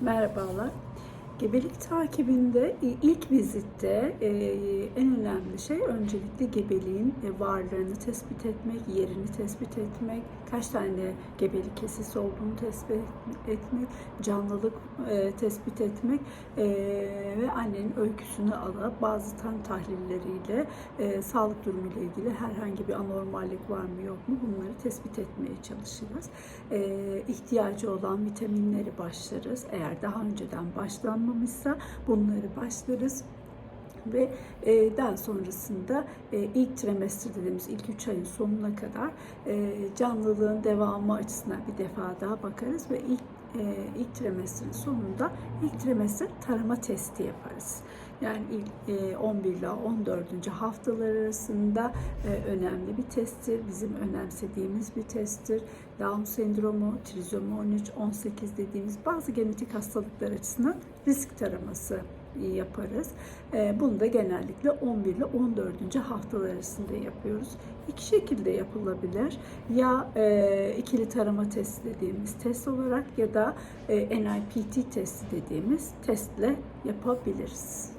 Merhabalar. Gebelik takibinde e, ilk vizitte e, en önemli şey öncelikle gebeliğin e, varlığını tespit etmek, yerini tespit etmek, kaç tane gebelik kesesi olduğunu tespit etmek, canlılık tespit etmek ve annenin öyküsünü alıp bazı kan tahlilleriyle sağlık durumuyla ilgili herhangi bir anormallik var mı yok mu bunları tespit etmeye çalışırız. İhtiyacı olan vitaminleri başlarız. Eğer daha önceden başlanmamışsa bunları başlarız ve e, daha sonrasında e, ilk trimester dediğimiz ilk 3 ayın sonuna kadar e, canlılığın devamı açısından bir defa daha bakarız ve ilk e, ilk trimesterin sonunda ilk trimester tarama testi yaparız. Yani ilk e, 11 ile 14. haftalar arasında e, önemli bir testtir. Bizim önemsediğimiz bir testtir. Down sendromu, trizomi 13, 18 dediğimiz bazı genetik hastalıklar açısından risk taraması yaparız. E, Bunu da genellikle 11 ile 14. haftalar arasında yapıyoruz. İki şekilde yapılabilir. Ya e, ikili tarama testi dediğimiz test olarak ya da e, NIPT testi dediğimiz testle yapabiliriz.